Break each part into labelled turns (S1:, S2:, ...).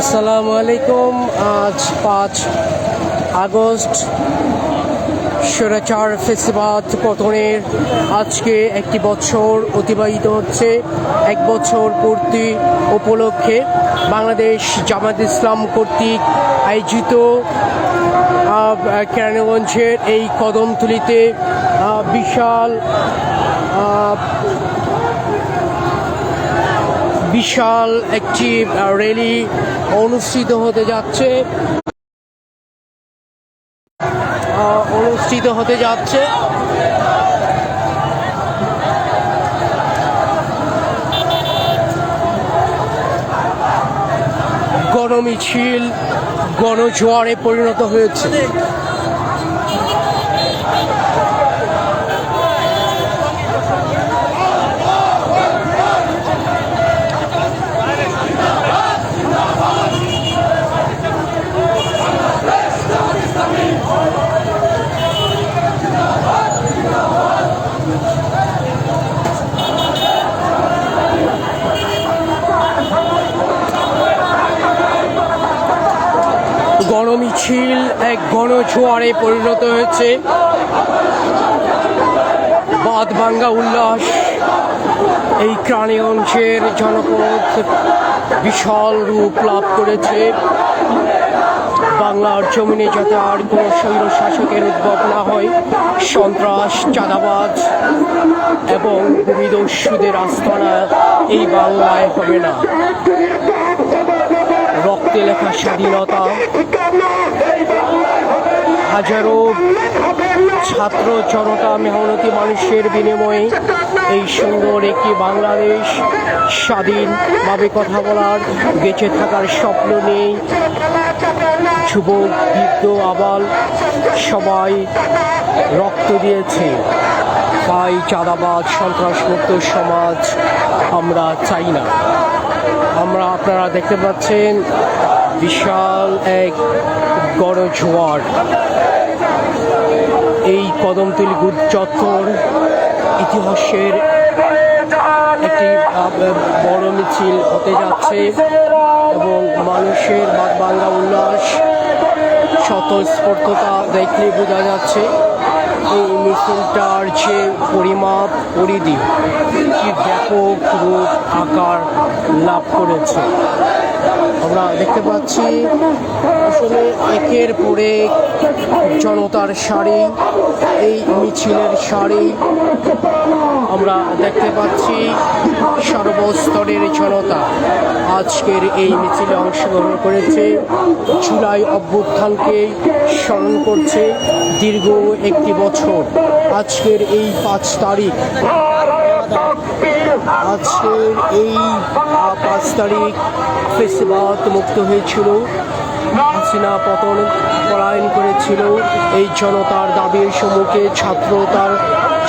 S1: আসসালামু আলাইকুম। আজ পাঁচ আগস্ট স্বৈরাচার ফেসিবাদ পতনের আজকে একটি বছর অতিবাহিত হচ্ছে। এক বছর পূর্তি উপলক্ষে বাংলাদেশ জামাত ইসলাম কর্তৃক আয়োজিত কেরানীগঞ্জের এই কদমতলিতে বিশাল বিশাল একটি র্যালি অনুষ্ঠিত হতে যাচ্ছে। অনুষ্ঠিত হতে যাচ্ছে। গণমিছিল গণজোয়ারে পরিণত হয়েছে। গণমিছিল এক গণজোয়ারে পরিণত হয়েছে। বাদ ভাঙ্গা উল্লাস, এই ক্রাণীগঞ্জের জনপদ বিশাল রূপ লাভ করেছে। বাংলার জমিনে যাতে আর কোনো স্বৈর শাসকের উদ্ভব না হয়, সন্ত্রাস, চাঁদাবাজ এবং ভূমিদস্যুদের আস্তানা এই বাংলায় হবে না। স্বাধীনতা, হাজারো ছাত্র জনতা মেহনতি মানুষের বিনিময়ে এই সুন্দর একটি বাংলাদেশ স্বাধীনভাবে কথা বলার, বেঁচে থাকার স্বপ্ন নেই যুবক বৃদ্ধ আবাল সবাই রক্ত দিয়েছে। তাই চাঁদাবাদ সন্ত্রাসমুক্ত সমাজ আমরা চাই না। আমরা আপনারা দেখতে পাচ্ছেন বিশাল এক গণজোয়ার এই কদমতলি গুড চত্বর ইতিহাসের একটি বড় মিছিল হতে যাচ্ছে এবং মানুষের বাংলা উল্লাস, স্বতঃস্ফূর্ততা দেখলে বোঝা যাচ্ছে এই মিছিলটার যে পরিমাপ পরিধি, কি ব্যাপক রূপ আকার লাভ করেছে। আমরা দেখতে পাচ্ছি আসলে একের পরে জনতার সারি এই মিছিলের সারি আমরা দেখতে পাচ্ছি সর্বস্তরের জনতা আজকের এই মিছিলে অংশগ্রহণ করেছে, জুলাই অভ্যুত্থানকে স্মরণ করছে দীর্ঘ একটি বছর। আজকের এই পাঁচ তারিখ আজকের এই পাঁচ তারিখ ফেসিবাদ মুক্ত হয়েছিল। হাসিনা পতন পলায়ন করেছিল। এই জনতার দাবির সম্মুখে ছাত্র তার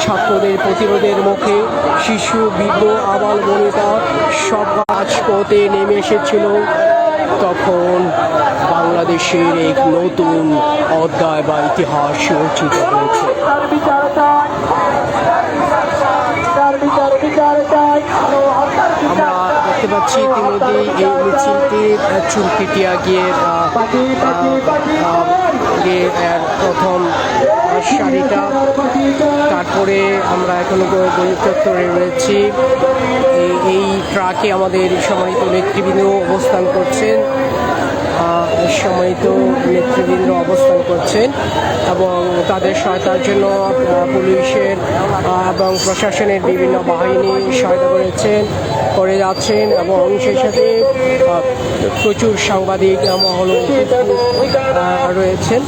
S1: ছাত্রদের প্রতিরোধের মুখে শিশু বৃদ্ধ আবাল বনিতা সব রাজপথে নেমে এসেছিল। তখন বাংলাদেশের এক নতুন অধ্যায় বা ইতিহাস রচিত হয়েছে
S2: তার বিচার চাই তার বিচার বিচার চাই আরও হত্যার
S1: আমরা দেখতে ইতিমধ্যেই ইতিমধ্যে এই মিছিলটি চুরকিটিয়া গিয়ে প্রথম শাড়িটা তারপরে আমরা এখন চত্বরে রয়েছি। এই ট্রাকে আমাদের সম্মানিত নেতৃবৃন্দ অবস্থান করছেন। সম্মানিত নেতৃবৃন্দ অবস্থান করছেন এবং তাদের সহায়তার জন্য পুলিশের এবং প্রশাসনের বিভিন্ন বাহিনী সহায়তা করেছেন, করে যাচ্ছেন এবং সেই সাথে প্রচুর সাংবাদিক মহল রয়েছেন।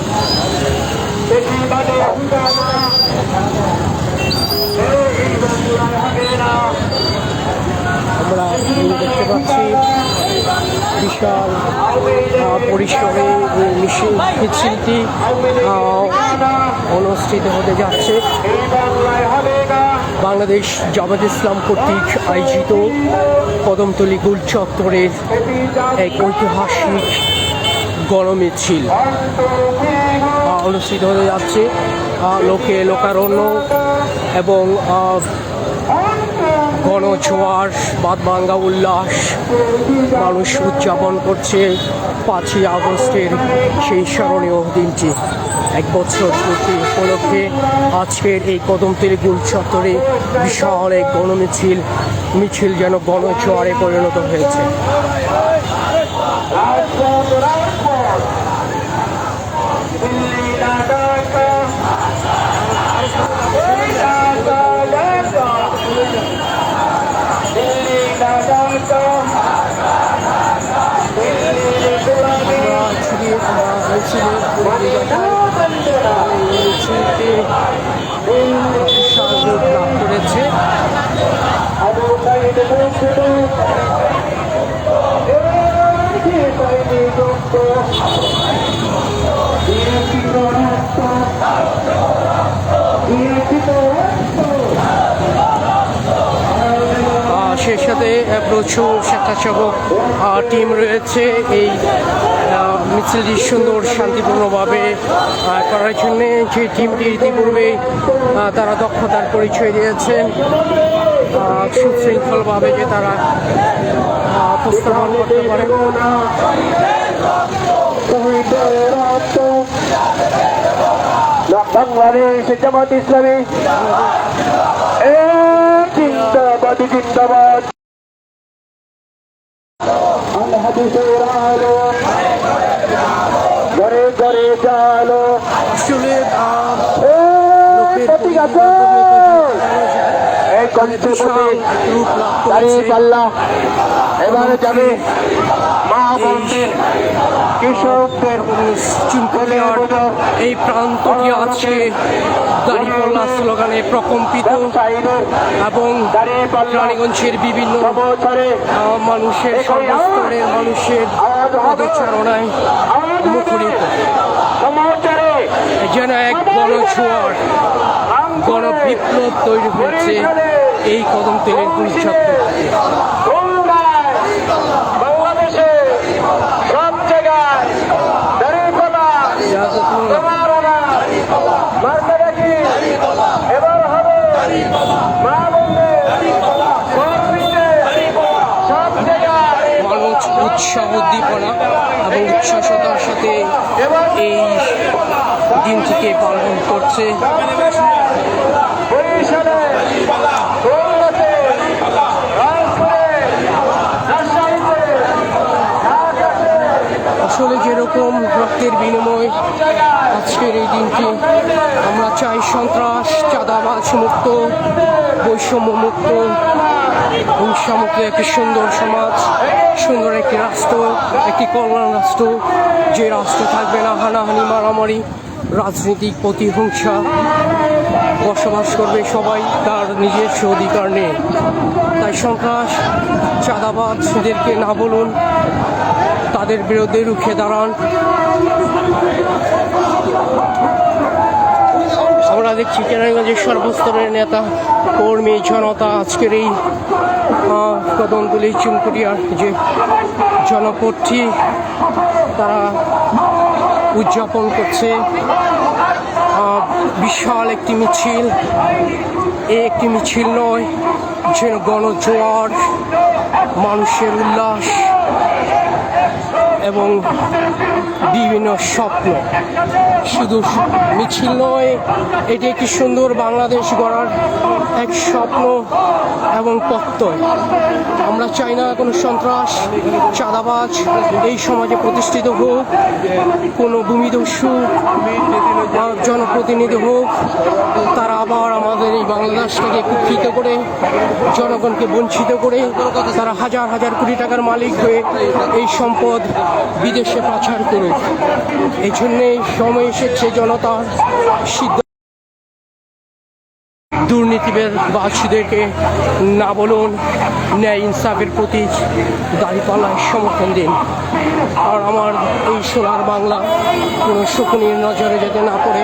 S1: আমরা দেখতে পাচ্ছি বিশাল পরিসরে মিছিলটি অনুষ্ঠিত হতে যাচ্ছে। বাংলাদেশ জামাত ইসলাম কর্তৃক আয়োজিত কদমতলি গুল চত্বরের এক ঐতিহাসিক গণমিছিল অনুষ্ঠিত হতে যাচ্ছে। লোকে লোকারণ্য এবং গণজোয়ার বাদবাঙ্গা উল্লাস। মানুষ উদযাপন করছে পাঁচই আগস্টের সেই স্মরণীয় দিনটি। এক বছর পূর্তি উপলক্ষে আজকের এই কদমতির গুল চত্বরে বিশাল এক গণমিছিল, মিছিল যেন গণজোয়ারে পরিণত হয়েছে। সাথে প্রচুর স্বেচ্ছাসেবক টিম রয়েছে এই মিছিলটি সুন্দর, শান্তিপূর্ণভাবে করার জন্যে যে টিমটি ইতিপূর্বে তারা দক্ষতার পরিচয় দিয়েছেন সুশৃঙ্খলভাবে যে তারা উপস্থাপন করতে পারে।
S2: বাংলাদেশ জামাত ইসলামী। জিন্দাবাদ জিন্দাবাদ। আল উড়ালো ঘরে ঘরে জালো
S1: আসলে
S2: প্রতীক আছে এই কঞ্চপতি দাঁড়িয়ে পাল্লা এবারে যাবে। মা কৃষকদের
S1: চুনকলিয়ার এই প্রান্তটি আছে দাঁড়িপাল্লা স্লোগানে প্রকম্পিত এবং রানীগঞ্জের বিভিন্ন মানুষের সর্বস্তরের মানুষের পদচারণায় মুখরিত। যেন এক গণছোয়ার গণবিপ্লব তৈরি হয়েছে এই কদম তেলের গুলছাত্র
S2: খুলনায় বাংলাদেশে সব জায়গায় দাঁড়িয়ে পাল্লা তোমার এবার হবে মা
S1: উৎসাহ উদ্দীপনা এবং উচ্ছ্বাসতার সাথে এই দিনটিকে পালন করছে। আসলে যেরকম রক্তের বিনিময় আজকের এই দিনটি আমরা চাই সন্ত্রাস, চাঁদাবাজ মুক্ত, বৈষম্য মুক্ত, হিংসামুক্ত একটি সুন্দর সমাজ, সুন্দর একটি রাষ্ট্র, একটি কল্যাণ রাষ্ট্র। যে রাষ্ট্র থাকবে না, হানাহানি, মারামারি, রাজনৈতিক প্রতিহিংসা, বসবাস করবে সবাই তার নিজস্ব অধিকার নেই তাই সন্ত্রাস, চাঁদাবাজদেরকে না বলুন তাদের বিরুদ্ধে রুখে দাঁড়ান। আমরা দেখছি কেরানীগঞ্জের সর্বস্তরের নেতা, কর্মী, জনতা আজকের এই কদমতলি, চুনকুটিয়ার যে জনপদটি তারা উদযাপন করছে। বিশাল একটি মিছিল। এ একটি মিছিল নয় যেন গণজোয়ার, মানুষের উল্লাস। এবং বিভিন্ন স্বপ্ন। শুধু মিছিল নয়, এটি একটি সুন্দর বাংলাদেশ গড়ার এক স্বপ্ন এবং প্রত্যয় আমরা চাই না কোনো সন্ত্রাস, চাঁদাবাজ এই সমাজে প্রতিষ্ঠিত হোক, কোনো ভূমিদস্যু জনপ্রতিনিধি হোক, তারা আবার আমাদের এই বাংলাদেশটাকে কুক্ষিত করে, জনগণকে বঞ্চিত করে তারা হাজার হাজার কোটি টাকার মালিক হয়ে এই সম্পদ বিদেশে পাচার করুক। এই জন্যে সময় এসেছে জনতার সিদ্ধ দুর্নীতিবের বাসীদেরকে না বলুন, ন্যায় ইনসাফের প্রতি দাঁড়িপাল্লায় সমর্থন দিন। আর আমার এই সোনার বাংলা কোনো শকুনির নজরে যাতে না পড়ে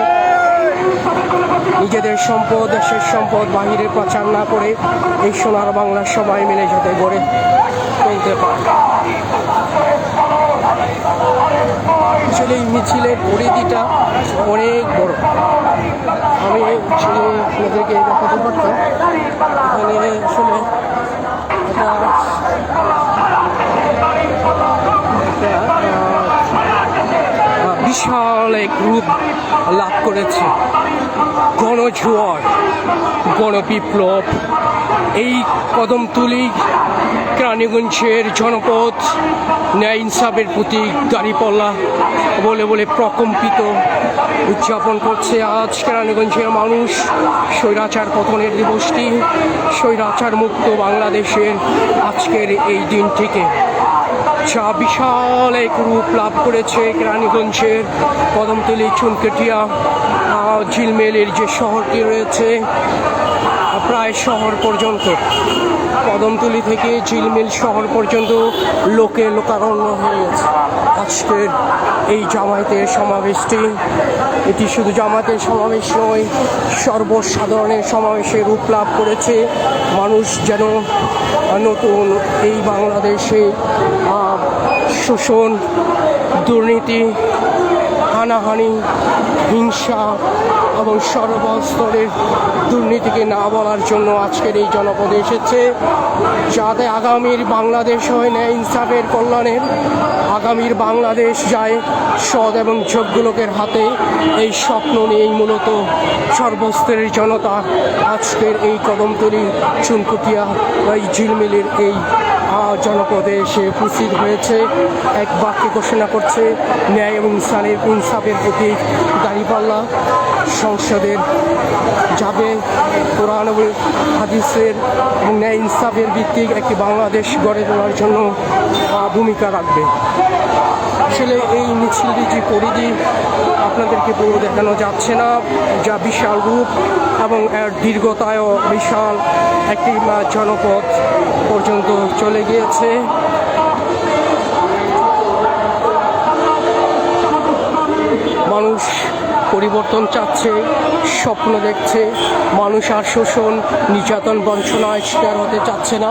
S1: নিজেদের সম্পদ, দেশের সম্পদ বাহিরে পাচার না করে এই সোনার বাংলা সবাই মিলে যাতে গড়ে তুলতে পারে। আসলে এই মিছিলের পরিধিটা অনেক বড়। আমি যদি আপনাদেরকে দেখাতে পারতাম এখানে আসলে বিশাল এক রূপ লাভ করেছে। গণজোয়ার গণবিপ্লব এই কদমতলি কেরানীগঞ্জের জনপদ ন্যায় ইনসাফের প্রতীক দাঁড়িপাল্লা বলে বলে প্রকম্পিত উদযাপন করছে আজ কেরানীগঞ্জের মানুষ। স্বৈরাচার পতনের দিবসটি স্বৈরাচার মুক্ত বাংলাদেশের আজকের এই দিনটিকে। যা বিশাল এক রূপ লাভ করেছে কেরানীগঞ্জের কদমতলি চুনকেটিয়া। ঝিলমেলের যে শহরটি রয়েছে, প্রায় শহর পর্যন্ত, কদমতলি থেকে ঝিলমিল শহর পর্যন্ত লোকে লোকারণ্য হয়ে গেছে আজকের এই জামায়াতের সমাবেশটি, এটি শুধু জামায়াতের সমাবেশ নয়, সর্বসাধারণের সমাবেশে রূপ লাভ করেছে। মানুষ যেন নতুন এই বাংলাদেশে শোষণ দুর্নীতি হানাহানি হিংসা এবং সর্বস্তরের দুর্নীতিকে না বলার জন্য আজকের এই জনপদে এসেছে, যাতে আগামীর বাংলাদেশ হয় ন্যায় ইনসাফের কল্যাণের। আগামীর বাংলাদেশ যায় সৎ এবং যোগ্য লোকের হাতে। এই স্বপ্ন নিয়েই মূলত সর্বস্তরের জনতা আজকের এই কদমতলি চুনকুটিয়া এই ঝিলমিলের এই জনপদে এসে উপস্থিত হয়েছে। এক বাক্যে ঘোষণা করছে, ন্যায় এবং ইনসানের ইনসাফের প্রতি দাঁড়িপাল্লা। সংসদের যাবে কোরআন হাদিসের এবং ন্যায় ইনসাফের ভিত্তিক একটি বাংলাদেশ গড়ে তোলার জন্য ভূমিকা রাখবে। আসলে এই মিছিলটি যে পরিধি আপনাদেরকে পুরো দেখানো যাচ্ছে না যা বিশাল রূপ এবং এর দীর্ঘতায়ও বিশাল একটি আহ, জনপদ পর্যন্ত চলে গিয়েছে। মানুষ পরিবর্তন চাচ্ছে, স্বপ্ন দেখছে, মানুষ আর শোষণ, নির্যাতন বঞ্চনায় শিকার হতে চাচ্ছে না।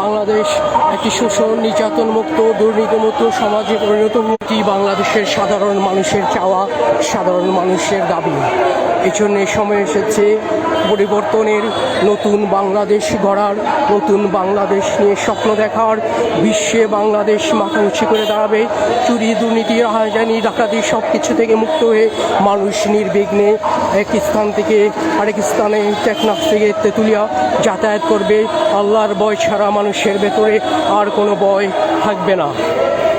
S1: বাংলাদেশ একটি শোষণ, নির্যাতন মুক্ত, দুর্নীতিমুক্ত সমাজে পরিণত মুক্তি বাংলাদেশের সাধারণ মানুষের চাওয়া, সাধারণ মানুষের দাবি। এই জন্য সময় এসেছে পরিবর্তনের নতুন বাংলাদেশ গড়ার, নতুন বাংলাদেশ নিয়ে স্বপ্ন দেখার। বিশ্বে বাংলাদেশ মাথা উঁচু করে দাঁড়াবে। চুরি, দুর্নীতি রাহাজানি ডাকাতি সব কিছু থেকে মুক্ত হয়ে মানুষ নির্বিঘ্নে এক স্থান থেকে আরেক স্থানে টেকনাফ থেকে তেঁতুলিয়া যাতায়াত করবে। আল্লাহর বয় ছাড়া মানুষের ভেতরে আর কোনো বয় থাকবে না।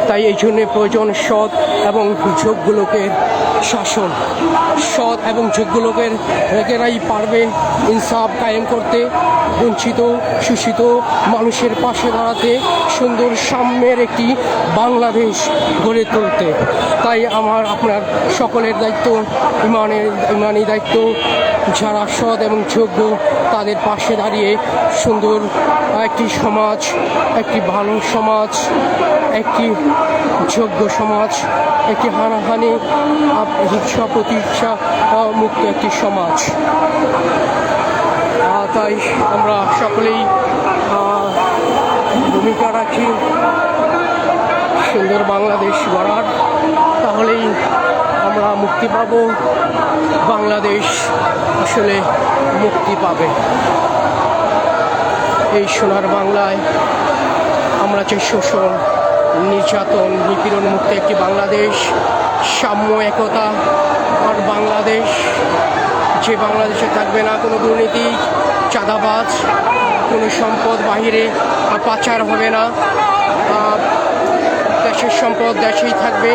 S1: তাই এই জন্যে প্রয়োজন সৎ এবং যোগ্য লোকের শাসন। সৎ এবং যোগ্য লোকের লোকেরাই পারবে ইনসাফ কায়েম করতে। বঞ্চিত, শোষিত মানুষের পাশে দাঁড়াতে সুন্দর সাম্যের একটি বাংলাদেশ গড়ে তুলতে। তাই আমার, আপনার সকলের দায়িত্ব, ইমানের, ইমানি দায়িত্ব, যারা সৎ এবং যোগ্য তাদের পাশে দাঁড়িয়ে সুন্দর একটি সমাজ, একটি ভালো সমাজ, একটি যোগ্য সমাজ, একটি হানাহানি হিংসা প্রতিহিংসা মুক্ত একটি সমাজ। তাই আমরা সকলেই ভূমিকা রাখি। সুন্দর বাংলাদেশ গড়ার। তাহলেই আমরা মুক্তি পাব। বাংলাদেশ আসলে মুক্তি পাবে। এই সোনার বাংলায় আমরা যে শোষণ নির্যাতন, নিপীড়ন মুক্ত একটি বাংলাদেশ সাম্য একতা আর বাংলাদেশ, যে বাংলাদেশে থাকবে না, কোনো দুর্নীতি, চাঁদাবাজ, কোনো সম্পদ বাহিরে পাচার হবে না। দেশের সম্পদ দেশেই থাকবে।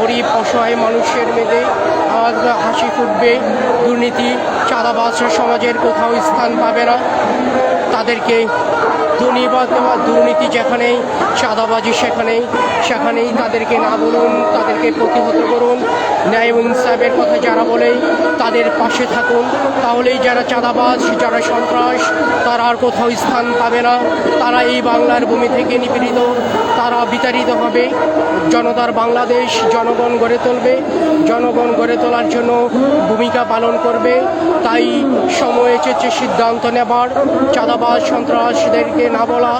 S1: গরিব, অসহায় মানুষের মেয়েদে আজ হাসি ফুটবে। দুর্নীতি, চাঁদাবাজ সমাজের কোথাও স্থান পাবে না। তাদেরকে দুর্নীবাদ বা দুর্নীতি যেখানেই, চাঁদাবাজি সেখানেই সেখানেই তাদেরকে না বলুন, তাদেরকে প্রতিহত করুন। ন্যায় এবং ইনসাফের কথা যারা বলে, তাদের পাশে থাকুন। তাহলেই যারা চাঁদাবাজ, যারা সন্ত্রাস, তারা আর কোথাও স্থান পাবে না। তারা এই বাংলার ভূমি থেকে নিপীড়িত, তারা বিতাড়িত হবে। জনতার বাংলাদেশ জনগণ গড়ে তুলবে। জনগণ গড়ে তোলার জন্য ভূমিকা পালন করবে। তাই সময় এসেছে সিদ্ধান্ত নেবার। চাঁদাবাজ সন্ত্রাসীদেরকে না বলা,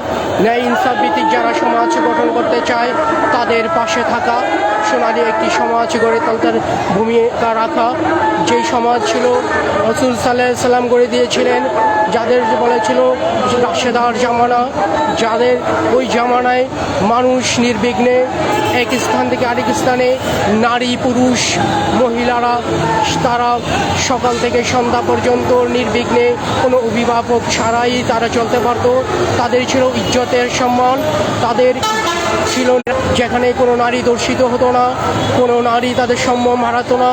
S1: ন্যায় ইনসাফ ভিত্তিক যারা সমাজ গঠন করতে চায়, তাদের পাশে থাকা। সোনালী একটি সমাজ গড়ে তোলার ভূমিকা রাখা। যেই সমাজ ছিল, রসুল সাল্লাহ সাল্লাম গড়ে দিয়েছিলেন যাদের বলেছিল রাশেদার জামানা, যাদের ওই জামানায় মানুষ নির্বিঘ্নে এক স্থান থেকে আরেক স্থানে নারী, পুরুষ, মহিলারা, তারা সকাল থেকে সন্ধ্যা পর্যন্ত নির্বিঘ্নে কোনো অভিভাবক ছাড়াই তারা চলতে পারতো। তাদের ছিল ইজ্জতের সম্মান, তাদের ছিল যেখানে কোনো নারী দর্শিত হতো না, কোনো নারী তাদের সম্মান হারাতো না,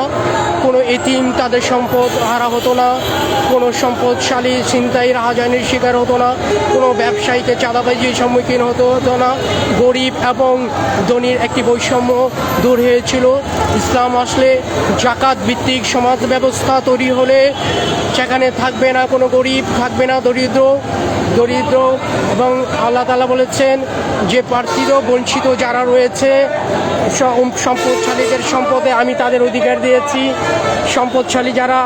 S1: কোনো এতিম তাদের সম্পদ হারা হতো না, কোনো সম্পদশালী ছিনতাই রাহাজানির শিকার হতো না, কোনো ব্যবসায়ীকে চাঁদাবাজির সম্মুখীন হতে হতো না। গরিব এবং ধনীর একটি বৈষম্য দূর হয়েছিল। ইসলাম আসলে জাকাত ভিত্তিক সমাজ ব্যবস্থা তৈরি হলে সেখানে থাকবে না কোনো গরিব, থাকবে না দরিদ্র। দরিদ্র এবং আল্লাহ তালা বলেছেন যে প্রার্থিত বঞ্চিত যারা রয়েছে সম্পদশালীদের সম্পদে আমি তাদের অধিকার দিয়েছি। সম্পদশালী যারা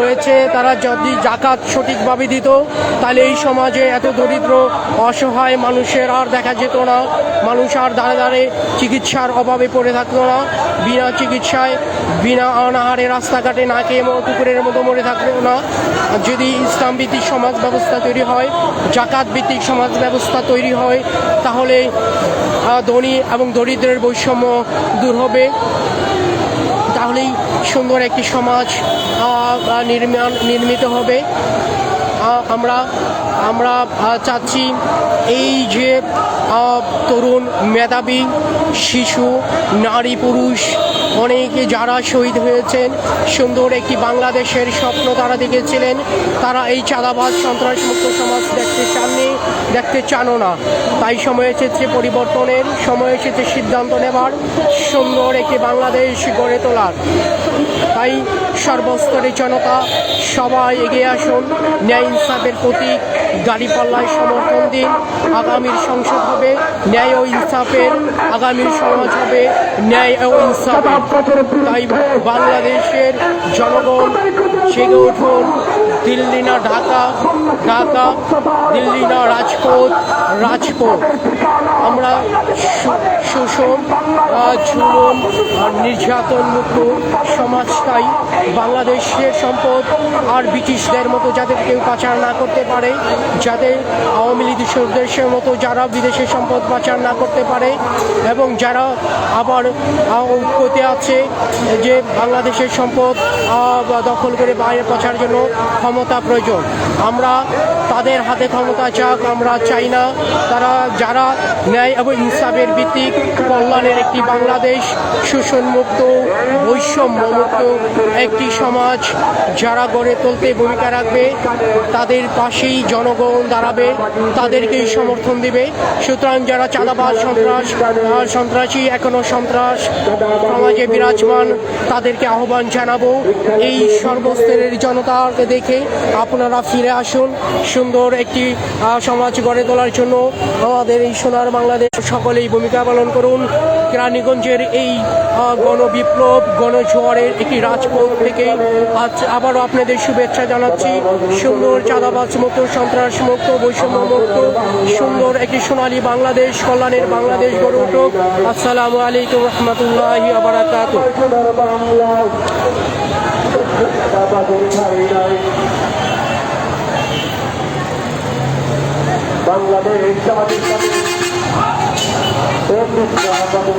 S1: রয়েছে, তারা যদি জাকাত সঠিকভাবে দিত, তাহলে এই সমাজে এত দরিদ্র, অসহায় মানুষের আর দেখা যেত না। মানুষ আর দাঁড়ে দাঁড়ে চিকিৎসার অভাবে পড়ে থাকতো না। বিনা চিকিৎসায়, বিনা অনাহারে রাস্তাঘাটে না খেয়ে কুকুরের মতো মরে থাকতো না। যদি ইসলাম ভিত্তিক সমাজ ব্যবস্থা তৈরি হয় জাকাত ভিত্তিক সমাজ ব্যবস্থা তৈরি হয়, তাহলে ধনী এবং দরিদ্রের বৈষম্য দূর হবে। তাহলেই সুন্দর একটি সমাজ নির্মাণ, নির্মিত হবে। আমরা আমরা চাচ্ছি এই যে তরুণ, মেধাবী, শিশু, নারী, পুরুষ, অনেকে যারা শহীদ হয়েছেন, সুন্দর একটি বাংলাদেশের স্বপ্ন তারা দেখেছিলেন। তারা এই চাঁদাবাজ, সন্ত্রাসমুক্ত সমাজ দেখতে চাননি, দেখতে চানও না। তাই সময় এসেছে পরিবর্তনের, সময় এসেছে সিদ্ধান্ত নেবার, সুন্দর একটি বাংলাদেশ গড়ে তোলার। তাই সর্বস্তরের জনতা, সবাই এগিয়ে আসুন, ন্যায় ইনসাফের প্রতীক। দাঁড়িপাল্লায় সমর্থন দিন। আগামীর সংসদ হবে, ন্যায় ও ইনসাফের। আগামীর সমাজ হবে ন্যায় ও ইনসাফের। তাই বাংলাদেশের জনগণ জেগে উঠুন। দিল্লি না ঢাকা ঢাকা, দিল্লি না রাজপথ রাজপথ। আমরা শোষণ ঝুলন আর নির্যাতন মুক্ত সমাজটাই বাংলাদেশের সম্পদ আর ব্রিটিশদের মতো যাদের কেউ পাচার না করতে পারে যাতে আওয়ামী লীগ দেশের মতো যারা বিদেশে সম্পদ পাচার না করতে পারে এবং যারা আবার ঐক্যতে আছে যে বাংলাদেশের সম্পদ দখল করে বাইরে পাচার জন্য ক্ষমতা প্রয়োজন। আমরা তাদের হাতে ক্ষমতা চাক, আমরা চাই না। তারা, যারা ন্যায় এবং ইনসাফের ভিত্তিক কল্যাণের একটি বাংলাদেশ শোষণমুক্ত বৈষম্যমুক্ত একটি সমাজ যারা গড়ে তুলতে ভূমিকা রাখবে, তাদের পাশেই জনগণ দাঁড়াবে, তাদেরকেই সমর্থন দিবে। সুতরাং যারা চাঁদাবাজ, সন্ত্রাস সন্ত্রাসী, এখনও সন্ত্রাস সমাজে বিরাজমান, তাদেরকে আহ্বান জানাব, এই সর্বস্তরের জনতাকে দেখে আপনারা ফিরে আসুন। সুন্দর একটি সমাজ গড়ে তোলার জন্য আমাদের এই সোনার বাংলাদেশ, সকলেই ভূমিকা পালন করুন। কেরানীগঞ্জের এই গণবিপ্লব, গণজোয়ারের একটি রাজপথ থেকে আজ আবারও আপনাদের শুভেচ্ছা জানাচ্ছি। সুন্দর চাঁদাবাজ মুক্ত, সন্ত্রাস মুক্ত, বৈষম্য মুক্ত, সুন্দর একটি সোনালী বাংলাদেশ, কল্যাণের বাংলাদেশ গড়ে উঠুক। আসসালামু আলাইকুম রহমতুল্লাহ আবরাকাত
S2: বাংলাদেশ জামাতের সাথে